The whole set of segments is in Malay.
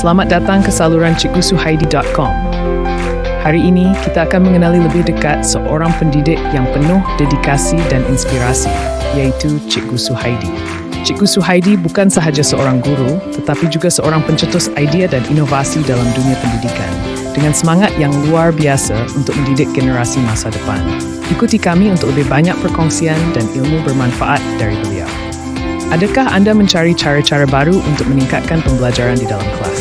Selamat datang ke saluran cikgusuhaidi.com. Hari ini kita akan mengenali lebih dekat seorang pendidik yang penuh dedikasi dan inspirasi, yaitu Cikgu Suhaidi. Cikgu Suhaidi bukan sahaja seorang guru, tetapi juga seorang pencetus idea dan inovasi dalam dunia pendidikan, dengan semangat yang luar biasa untuk mendidik generasi masa depan. Ikuti kami untuk lebih banyak perkongsian dan ilmu bermanfaat dari beliau. Adakah anda mencari cara-cara baru untuk meningkatkan pembelajaran di dalam kelas?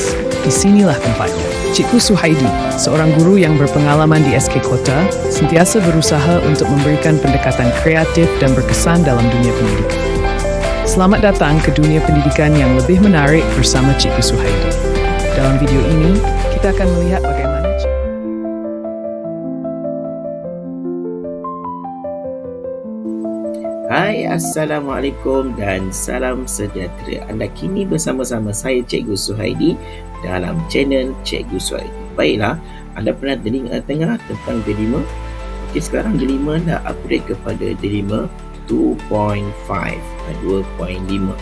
Di sinilah tempatnya. Cikgu Suhaidi, seorang guru yang berpengalaman di SK Kota, sentiasa berusaha untuk memberikan pendekatan kreatif dan berkesan dalam dunia pendidikan. Selamat datang ke dunia pendidikan yang lebih menarik bersama Cikgu Suhaidi. Dalam video ini, kita akan melihat bagaimana Hai, Assalamualaikum dan salam sejahtera. Anda kini bersama-sama saya Cikgu Suhaidi dalam channel Cikgu Suhaidi. Baiklah, anda pernah dengar tengah tentang D5? Okey, sekarang D5 dah upgrade kepada D5 2.5, 2.5.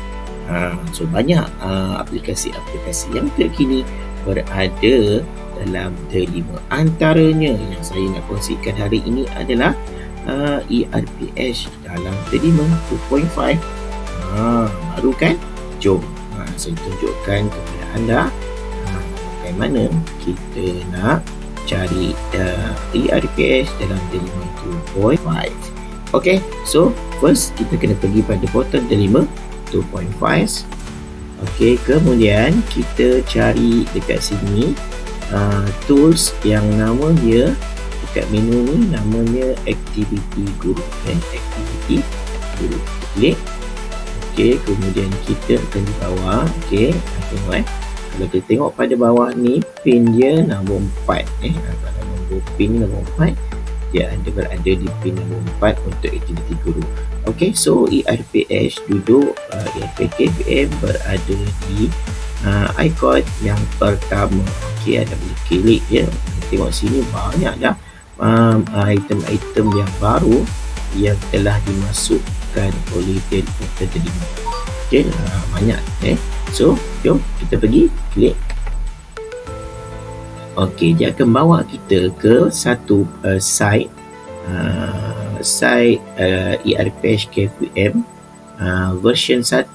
Ha, so banyak uh, aplikasi-aplikasi yang terkini berada dalam D5. Antaranya yang saya nak kongsikan hari ini adalah ERPH dalam D5 2.5 ha, baru kan? Jom. Ha, saya tunjukkan kepada anda ha, bagaimana kita nak cari uh, ERPH dalam D5 2.5 ok so first kita kena pergi pada bottom D5 2.5 ok kemudian kita cari dekat sini uh, tools yang nama dia dekat menu ni namanya activity group dan activity group. Klik ok kemudian kita akan di bawah ok tengok eh. Kalau kita tengok pada bawah ni pin dia nombor 4 eh. Kalau nombor pin nombor 4 dia ada berada di pin nombor 4 untuk activity group. Ok so ERPH duduk uh, ERPKVM berada di uh, icon yang pertama. Ok anda boleh klik je tengok sini banyak dah um, item-item yang baru yang telah dimasukkan oleh developer tadi. Okey, uh, banyak eh. So, jom kita pergi klik. Okey, dia akan bawa kita ke satu uh, site uh, site uh, ERPH KVM uh, version 1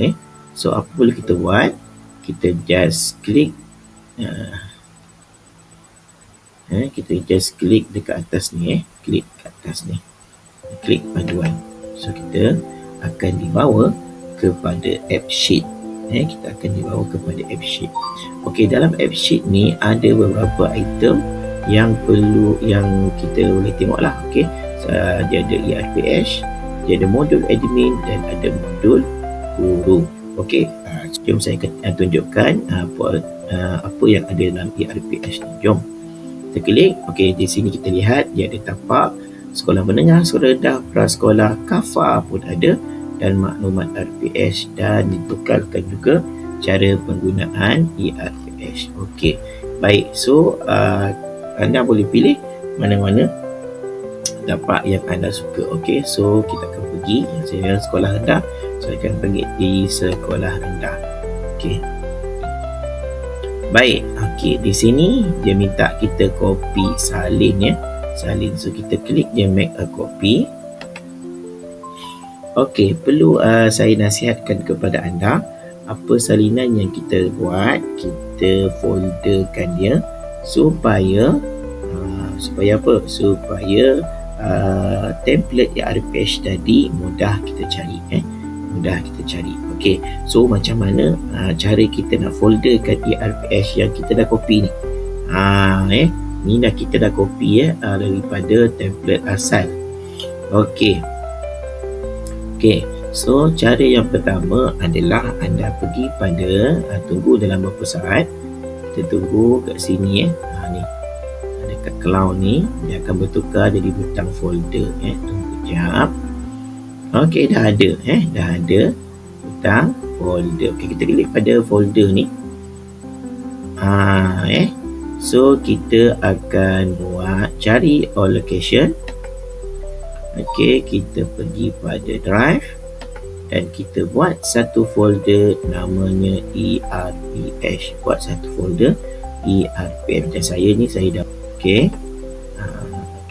eh. So, apa boleh kita buat? Kita just klik uh, eh, kita just klik dekat atas ni eh. Klik kat atas ni. Klik panduan. So kita akan dibawa kepada app sheet. Eh kita akan dibawa kepada app sheet. Okey dalam app sheet ni ada beberapa item yang perlu yang kita boleh tengoklah okey. So, dia ada ERPH dia ada modul admin dan ada modul guru okey. Uh, jom saya tunjukkan uh, apa uh, apa yang ada dalam ERPH ni. Jom kita klik okey di sini kita lihat dia ada tapak sekolah menengah sekolah rendah prasekolah kafa pun ada dan maklumat RPH dan ditukarkan juga cara penggunaan ERPH okey baik so uh, anda boleh pilih mana-mana tapak yang anda suka. Okey so kita akan pergi saya sekolah rendah saya akan pergi di sekolah rendah. Okey Baik, okey di sini dia minta kita copy salin ya. Salin. So kita klik je make a copy. Okey, perlu uh, saya nasihatkan kepada anda apa salinan yang kita buat, kita folderkan dia supaya uh, supaya apa? Supaya uh, template ERPH tadi mudah kita cari eh. Mudah kita cari. Okey, so macam mana uh, cara kita nak folderkan ERPH yang kita dah copy ni? Ha, eh, ni dah kita dah copy eh uh, daripada template asal. Okey. Okey, so cara yang pertama adalah anda pergi pada uh, tunggu dalam beberapa saat. Kita tunggu kat sini eh. Ha ni. Dekat cloud ni dia akan bertukar jadi butang folder eh. Tunggu jap. Okey, dah ada eh, dah ada tentang folder. Okey, kita klik pada folder ni. Ah, eh. So kita akan buat cari all location. Okey, kita pergi pada drive. dan kita buat satu folder namanya ERPH buat satu folder ERPH macam saya ni saya dah ok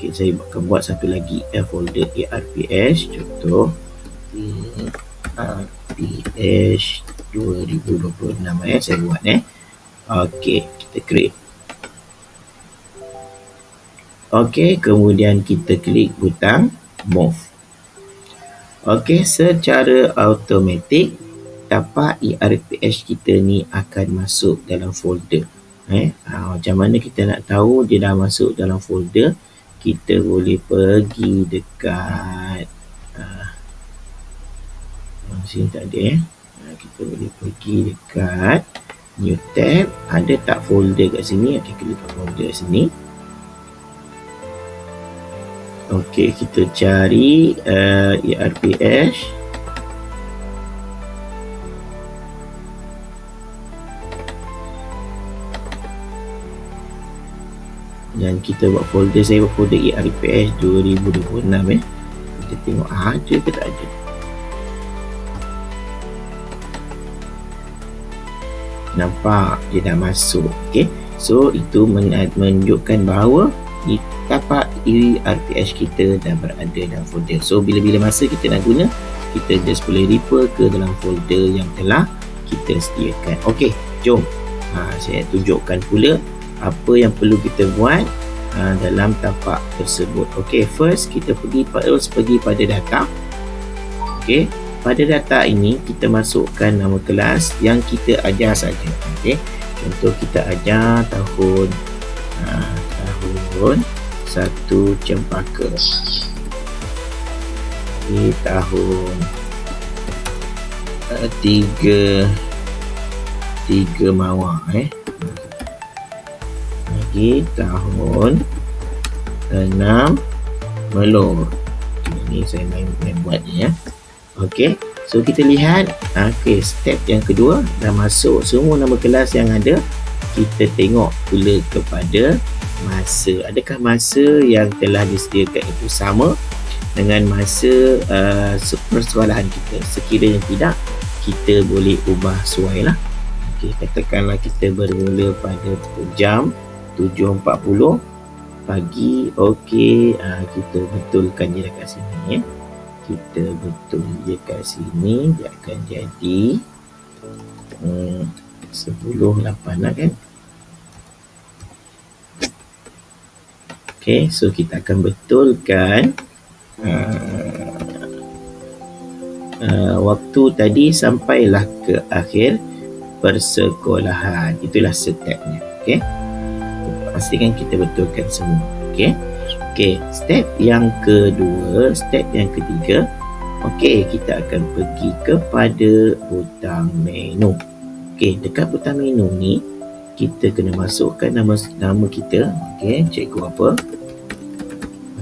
uh, ok saya akan buat satu lagi uh, folder ERPH contoh. ERPH 2026 eh saya buat eh. Ok kita create ok kemudian kita klik butang move. Okey, secara automatik tapak ERPH kita ni akan masuk dalam folder. Eh, ha, macam mana kita nak tahu dia dah masuk dalam folder? Kita boleh pergi dekat uh, sini tak ada eh. Ha, kita boleh pergi dekat new tab. Ada tak folder kat sini? Okey, klik folder kat sini. Okey, kita cari uh, ERPH. Dan kita buat folder, saya buat folder ERPH 2026 eh. Kita tengok ada ke tak ada. Nampak dia dah masuk. Okey. So itu menunjukkan bahawa tapak ERPH kita dah berada dalam folder. So bila-bila masa kita nak guna, kita just boleh refer ke dalam folder yang telah kita sediakan. Okey, jom. Ha, saya tunjukkan pula apa yang perlu kita buat ha, dalam tapak tersebut. Okey, first kita pergi terus pergi pada data. Okey, pada data ini kita masukkan nama kelas yang kita ajar saja. Okey, contoh kita ajar tahun ha, tahun satu cempaka di tahun uh, tiga tiga mawar eh lagi tahun enam melur. Ini saya main, main buat ya. Ok so kita lihat ok step yang kedua. Dah masuk semua nama kelas yang ada kita tengok pula kepada masa. Adakah masa yang telah disediakan itu sama dengan masa uh, persekolahan kita? Sekiranya tidak kita boleh ubah suai lah okay, katakanlah kita bermula pada jam 7.40 pagi ok uh, kita betulkan dia dekat sini ya kita betul dia kat sini dia akan jadi hmm, 10.8 lah kan Okay, so kita akan betulkan uh, uh, waktu tadi sampailah ke akhir persekolahan. Itulah stepnya. Okay, pastikan kita betulkan semua. Okay, okay. Step yang kedua, step yang ketiga. Okay, kita akan pergi kepada butang menu. Okay, dekat butang menu ni, kita kena masukkan nama nama kita okey cikgu apa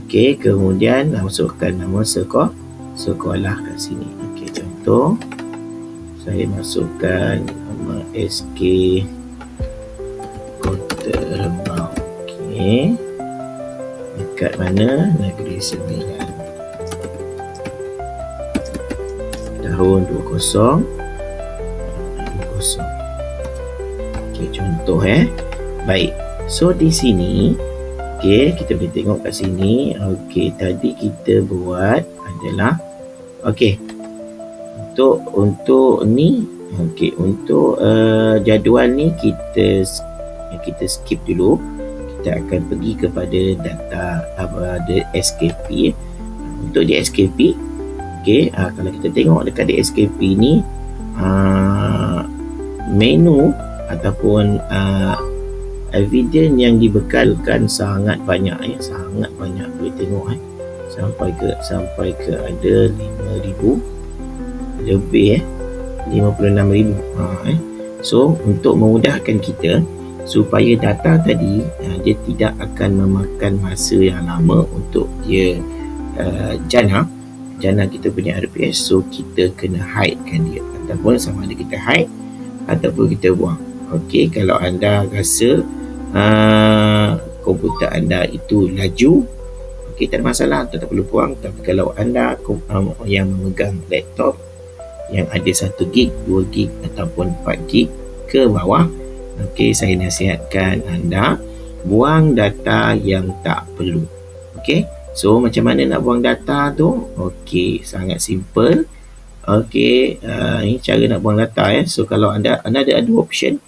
okey kemudian masukkan nama sekolah sekolah kat sini okey contoh saya masukkan nama SK dekat mana negeri sembilan tahun 20 20 Okey, contoh eh. Baik. So di sini okey, kita boleh tengok kat sini. Okey, tadi kita buat adalah okey. Untuk untuk ni okey, untuk uh, jadual ni kita kita skip dulu. Kita akan pergi kepada data apa ada SKP. Untuk di SKP okey, uh, kalau kita tengok dekat di SKP ni uh, menu ataupun uh, evidence yang dibekalkan sangat banyak ya sangat banyak boleh tengok eh sampai ke sampai ke ada 5000 lebih eh 56000 ha eh so untuk memudahkan kita supaya data tadi uh, dia tidak akan memakan masa yang lama untuk dia uh, jana jana kita punya RPS so kita kena hide kan dia ataupun sama ada kita hide ataupun kita buang Okey, kalau anda rasa uh, komputer anda itu laju, okey tak ada masalah, tak perlu buang. Tapi kalau anda um, yang memegang laptop yang ada 1 gig, 2 gig ataupun 4 gig ke bawah. Okey, saya nasihatkan anda buang data yang tak perlu. Okey. So macam mana nak buang data tu? Okey, sangat simple. Okey, uh, ini cara nak buang data ya. So kalau anda anda ada dua option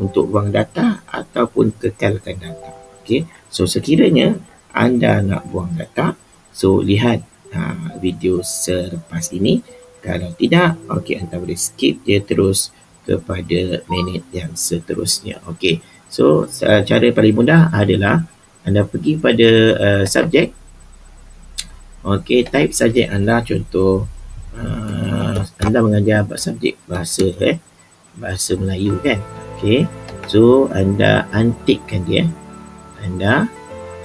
untuk buang data ataupun kekalkan data. Okey. So sekiranya anda nak buang data, so lihat uh, video selepas ini. Kalau tidak, okey anda boleh skip dia terus kepada minit yang seterusnya. Okey. So cara paling mudah adalah anda pergi pada uh, subjek Okey, type subjek anda contoh uh, anda mengajar subjek bahasa eh bahasa Melayu kan. Okey. So anda antikkan dia. Anda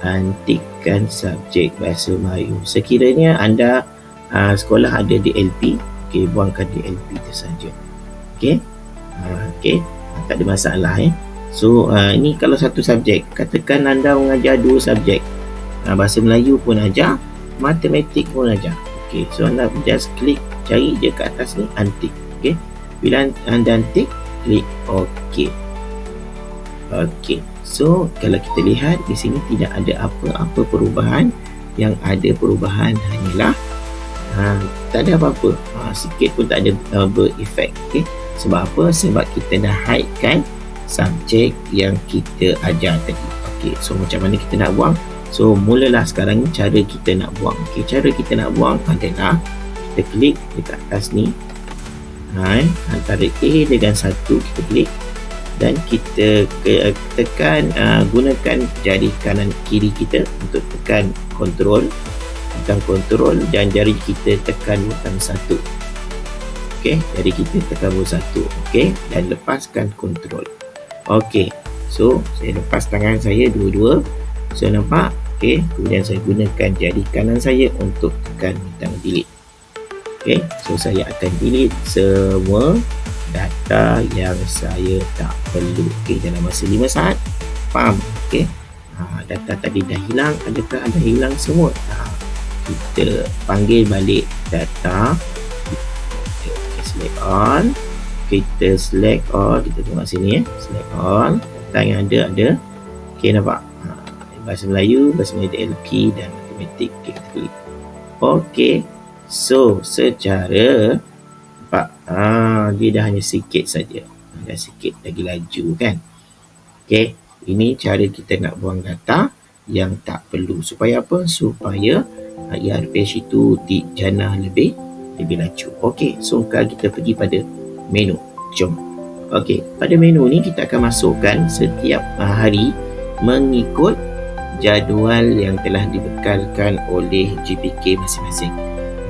antikkan subjek bahasa Melayu. Sekiranya anda uh, sekolah ada di LP, okey buangkan di LP itu saja. Okey. Okey, tak ada masalah eh. So uh, ini kalau satu subjek, katakan anda mengajar dua subjek. Uh, bahasa Melayu pun ajar, matematik pun aja. Okey, so anda just klik cari je ke atas ni antik. Okey. Bila anda antik, klik okey. Okey. So, kalau kita lihat di sini tidak ada apa-apa perubahan. Yang ada perubahan hanyalah ha, tak ada apa-apa. Ha, sikit pun tak ada uh, berefek. Okey. Sebab apa? Sebab kita dah hide kan subjek yang kita ajar tadi. Okey, so macam mana kita nak buang? So mulalah sekarang cara kita nak buang. Okay, cara kita nak buang adalah kita klik dekat atas ni. Ha, antara A dengan satu kita klik dan kita ke, tekan uh, gunakan jari kanan kiri kita untuk tekan kontrol tekan kontrol dan jari kita tekan butang satu ok jari kita tekan butang satu ok dan lepaskan kontrol ok so saya lepas tangan saya dua-dua so nampak Okey, kemudian saya gunakan jari kanan saya untuk tekan butang delete. Okey, so saya akan delete semua data yang saya tak perlu. Okey, dalam masa 5 saat. Faham? Okey. Ha, data tadi dah hilang, adakah anda hilang semua? Ha, kita panggil balik data. Okay, select all. Kita select all, kita tengok sini ya. Select all. Data yang ada ada. Okey, nampak? bahasa Melayu, bahasa Melayu LP dan matematik kita klik. Okey. So, secara nampak ah dia dah hanya sikit saja. Dah sikit lagi laju kan. Okey, ini cara kita nak buang data yang tak perlu supaya apa? Supaya ah, ERPH itu dijana lebih lebih laju. Okey, so sekarang kita pergi pada menu. Jom. Okey, pada menu ni kita akan masukkan setiap hari mengikut jadual yang telah dibekalkan oleh GPK masing-masing.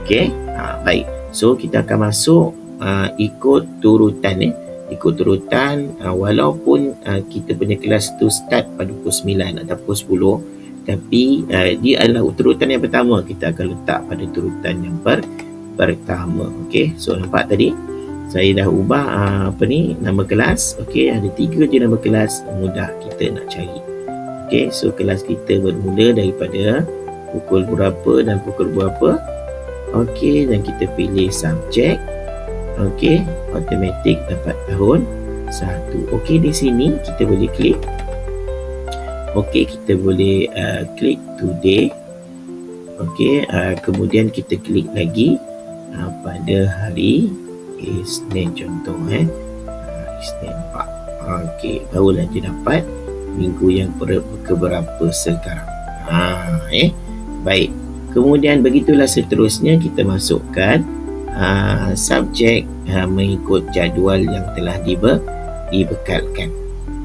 Okey, ha, baik. So kita akan masuk uh, ikut turutan eh. Ikut turutan uh, walaupun uh, kita punya kelas tu start pada pukul 9 atau pukul 10 tapi uh, dia adalah turutan yang pertama kita akan letak pada turutan yang per pertama. Okey, so nampak tadi saya dah ubah uh, apa ni nama kelas. Okey, ada tiga je nama kelas mudah kita nak cari. Okey, so kelas kita bermula daripada pukul berapa dan pukul berapa. Okey, dan kita pilih subjek. Okey, automatik dapat tahun satu. Okey, di sini kita boleh klik. Okey, kita boleh uh, klik today. Okey, uh, kemudian kita klik lagi uh, pada hari Isnin contoh eh. Uh, Isnin 4. Okey, barulah dia dapat minggu yang ber- keberapa sekarang. Ha, eh. Baik. Kemudian begitulah seterusnya kita masukkan uh, subjek uh, mengikut jadual yang telah dibe- dibekalkan.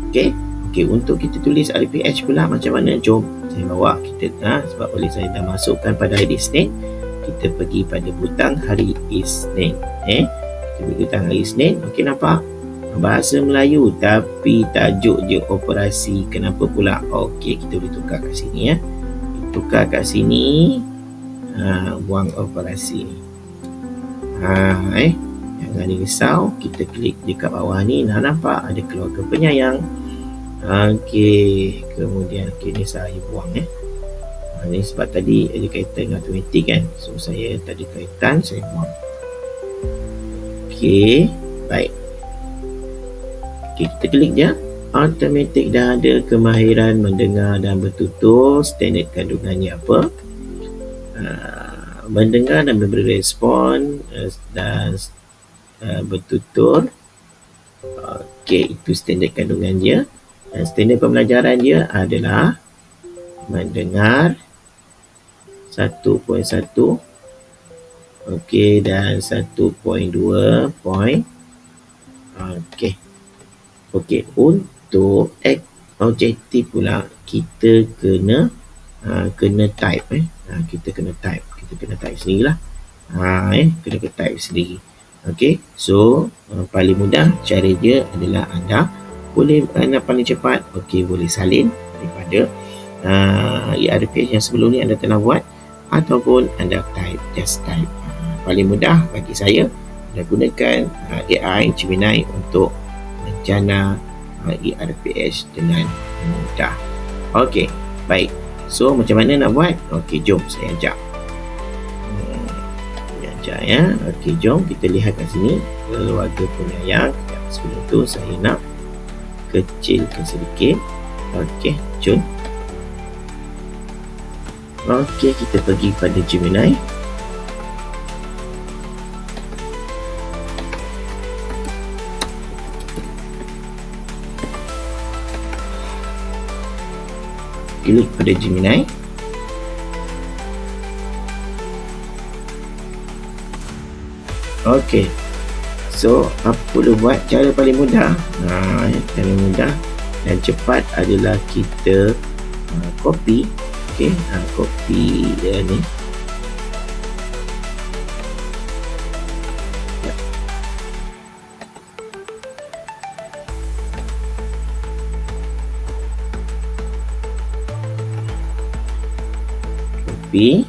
Okey. Okey, untuk kita tulis RPH pula macam mana? Jom saya bawa kita ha, sebab boleh saya dah masukkan pada hari Isnin. Kita pergi pada butang hari Isnin. Eh, kita pergi butang hari Isnin. Okey nampak? bahasa Melayu tapi tajuk je operasi kenapa pula? Okey kita boleh tukar kat sini ya. Tukar kat sini. Ha, buang operasi. Ha, eh? Jangan risau. Kita klik dekat bawah ni. Nak nampak? Ada keluarga penyayang. Okey kemudian okay, ni saya buang eh ha, ni sebab tadi ada kaitan dengan automatik kan so saya tadi kaitan saya buang Okey, baik. Okey, kita klik je. Automatik dah ada kemahiran mendengar dan bertutur. Standard kandungannya apa? Uh, mendengar dan memberi respon uh, dan uh, bertutur. Okey, itu standard kandungan dia. Dan standard pembelajaran dia adalah mendengar 1.1 Okey dan 1.2 point. Okey. Okey, untuk objektif pula kita kena uh, kena type eh. Uh, kita kena type. Kita kena type sendirilah. Ha eh, kena ke type sendiri. Okey. So, uh, paling mudah cara dia adalah anda boleh anda paling cepat okey boleh salin daripada uh, ERP yang sebelum ni anda telah buat ataupun anda type just type paling mudah bagi saya anda gunakan uh, AI Gemini untuk menjana uh, ERPS dengan mudah. Okey, baik. So macam mana nak buat? Okey, jom saya ajak. Hmm, saya ajak ya. Okey, jom kita lihat kat sini keluarga penyayang. Sebelum tu saya nak kecilkan sedikit. Okey, jom. Okey, kita pergi pada Gemini. klik pada Gemini. Ok so apa perlu buat? Cara paling mudah. Ha, paling mudah dan cepat adalah kita uh, copy ok ha, copy uh, ni. Copy.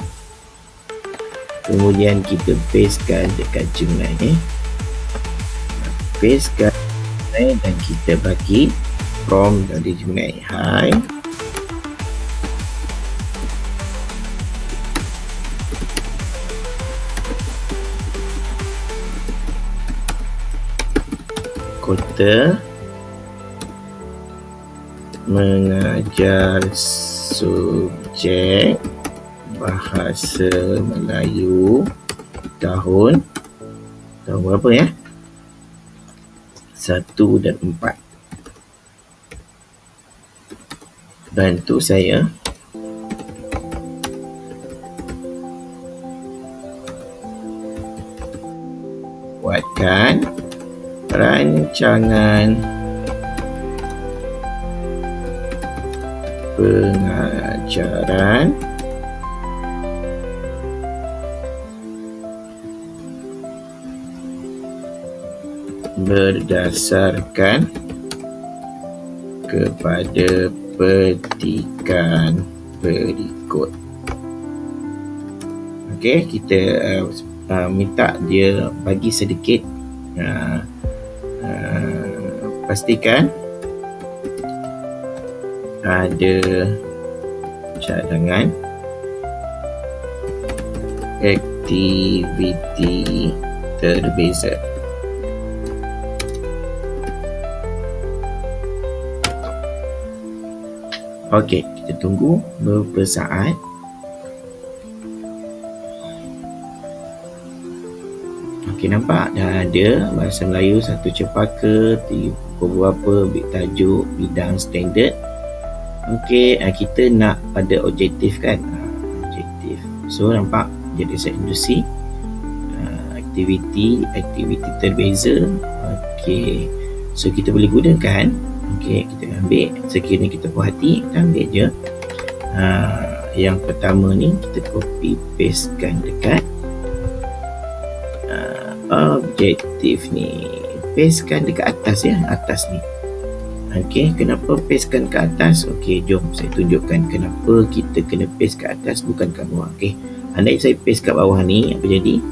Kemudian kita pastekan dekat Gemini ni. Pastekan dan kita bagi prompt dari Gemini hi kota mengajar subjek bahasa Melayu tahun tahun berapa ya? Satu dan empat. Bantu saya. Buatkan rancangan pengajaran berdasarkan kepada petikan berikut. Okey, kita uh, uh, minta dia bagi sedikit uh, pastikan ada cadangan aktiviti terbeza. Okey, kita tunggu beberapa saat. Okey, nampak dah ada bahasa Melayu satu cepaka, tiga berapa, bit tajuk, bidang standard. Okey, ah, kita nak pada objektif kan? Ah, objektif. So, nampak jadi set industri. Ah, aktiviti, aktiviti terbeza. Okey. So, kita boleh gunakan Okey, kita ambil sekiranya kita puas hati, kita ambil je. Ha, yang pertama ni kita copy pastekan dekat objektif ni. Pastekan dekat atas ya, atas ni. Okey, kenapa pastekan ke atas? Okey, jom saya tunjukkan kenapa kita kena paste ke atas bukan kat bawah. Okey. Andai saya paste kat bawah ni, apa jadi?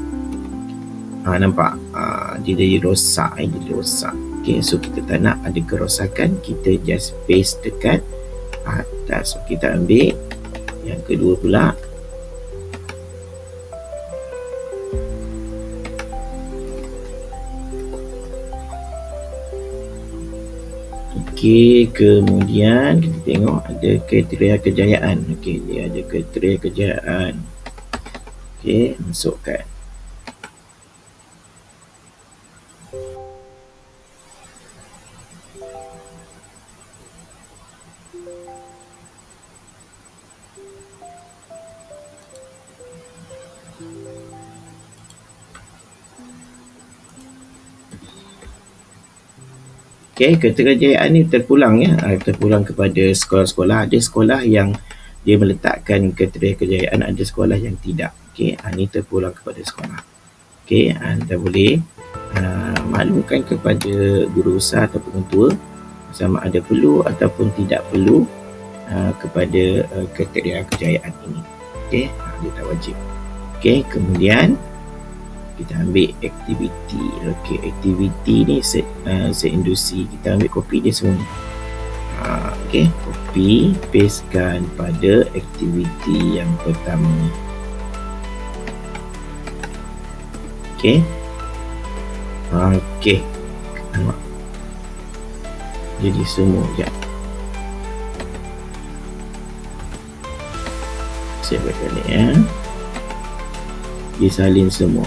Ha, nampak? Ha, dia jadi rosak, eh, jadi rosak. Okay, so kita tak nak ada kerosakan Kita just paste dekat atas so, Kita ambil Yang kedua pula Okey, kemudian kita tengok ada kriteria kejayaan. Okey, dia ada kriteria kejayaan. Okey, masukkan. Okey, keterjayaan ni terpulang ya, ah, terpulang kepada sekolah-sekolah. Ada sekolah yang dia meletakkan kriteria kejayaan, ada sekolah yang tidak. Okey, ini ah, terpulang kepada sekolah. Okey, anda boleh uh, maklumkan kepada guru besar atau pengetua sama ada perlu ataupun tidak perlu uh, kepada uh, kejayaan ini. Okey, dia tak wajib. Okey, kemudian kita ambil aktiviti. Okey aktiviti ni set uh, set indusi kita ambil kopi dia semua uh, okey. Copy pastekan pada aktiviti yang pertama. Ni okey. Okey jadi semua je saya buat ni ya disalin semua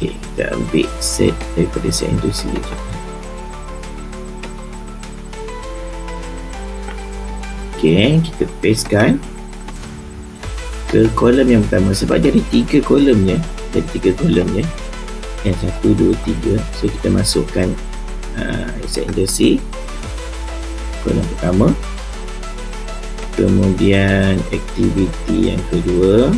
Okey, kita ambil set daripada set indusi je. Okey, kita pastekan ke kolom yang pertama sebab dia ada tiga kolomnya ada tiga kolomnya yang satu, dua, tiga. So kita masukkan uh, set indusi kolom pertama. Kemudian aktiviti yang kedua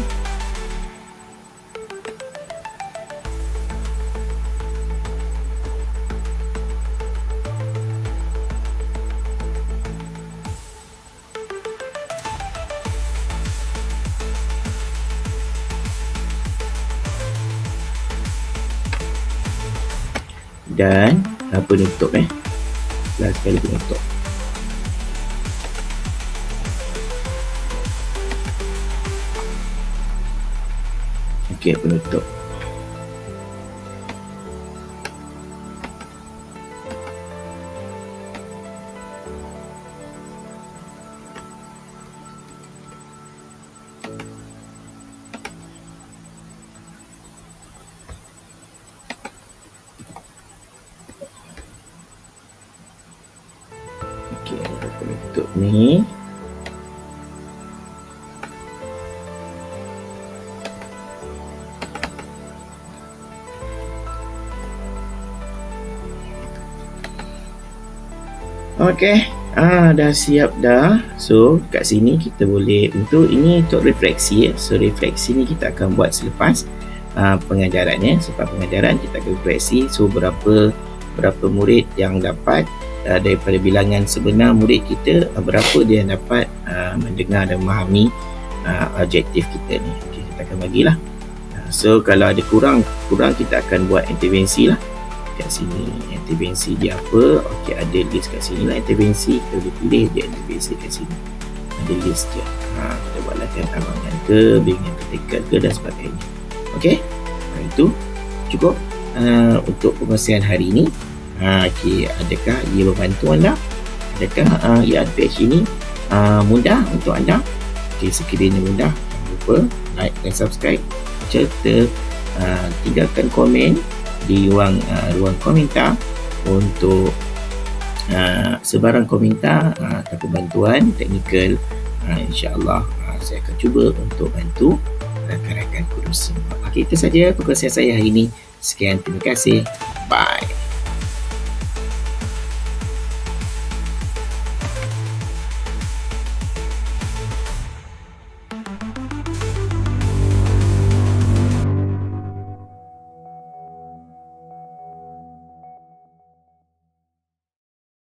dan uh, penutup eh? Last sekali penutup ok penutup Okey, ah dah siap dah. So kat sini kita boleh untuk ini untuk refleksi ya. So refleksi ni kita akan buat selepas uh, pengajaran ya. Selepas pengajaran kita akan refleksi so berapa berapa murid yang dapat uh, daripada bilangan sebenar murid kita uh, berapa dia yang dapat uh, mendengar dan memahami uh, objektif kita ni okay, kita akan bagilah uh, so kalau ada kurang kurang kita akan buat intervensi lah kat sini. Intervensi dia apa? Ok ada list kat sini lah. Intervensi kita boleh pilih dia intervensi kat sini. Ada list je ha, kita buat latihan amangan ke bimbingan ketika ke dan sebagainya. Ok? Itu cukup uh, untuk pengasihan hari ini Ha, okay. Adakah ia membantu anda? Adakah uh, ERPH ini uh, mudah untuk anda? Okay, sekiranya mudah, jangan lupa like dan subscribe. Serta uh, tinggalkan komen di ruang uh, ruang komentar untuk uh, sebarang komentar uh, ataupun bantuan teknikal. Uh, InsyaAllah uh, saya akan cuba untuk bantu rakan-rakan kurus semua. Okay, itu saja perkongsian saya hari ini. Sekian, terima kasih. Bye.